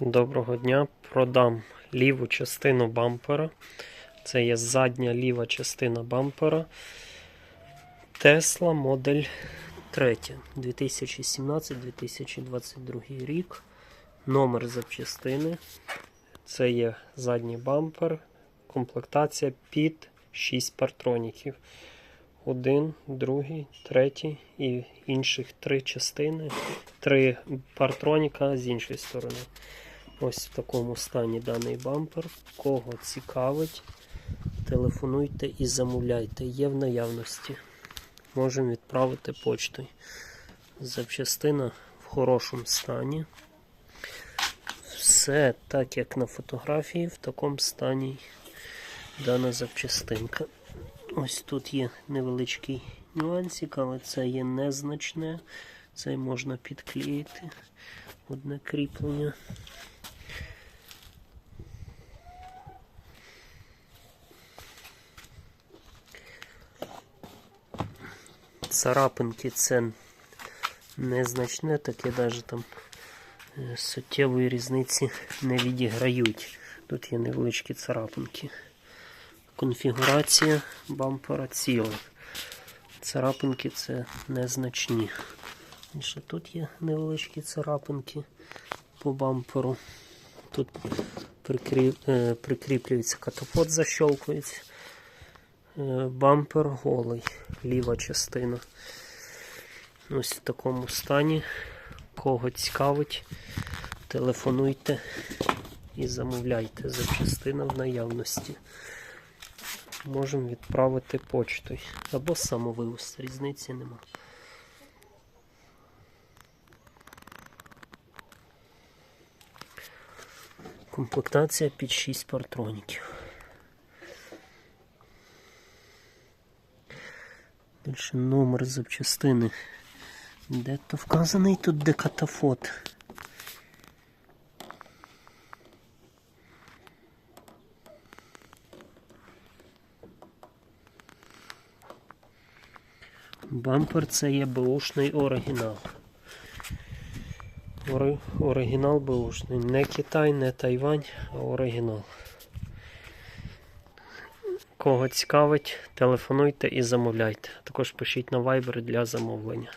Доброго дня. Продам ліву частину бампера. Це є задня ліва частина бампера. Tesla модель 3. 2017-2022 рік. Номер запчастини. Це є задній бампер. Комплектація під 6 партроніків. Один, другий, третій і інших три частини, три партроніка з іншої сторони. Ось в такому стані даний бампер. Кого цікавить, телефонуйте і замовляйте. Є в наявності. Можемо відправити почтою. Запчастина в хорошому стані. Все так, як на фотографії, в такому стані дана запчастинка. Ось тут є невеличкий нюансик, але це є незначне. Це можна підклеїти одне кріплення. Царапинки це незначне, таке навіть там е, суттєвої різниці не відіграють. Тут є невеличкі царапинки. Конфігурація бампера ціла. Царапинки це незначні. Ще тут є невеличкі царапинки по бамперу. Тут е, прикріплюється катапот, защолкується. Е, бампер голий, ліва частина. Ось в такому стані. Кого цікавить, телефонуйте і замовляйте. Запчастина в наявності. Можемо відправити почтою. Або самовивоз, різниці нема. Комплектація під 6 партроніків. Більше номер запчастини. Де то вказаний тут декатафот. Бампер це є беушний оригінал. Оригінал беушний. Не Китай, не Тайвань, а оригінал. Кого цікавить, телефонуйте і замовляйте. Також пишіть на Viber для замовлення.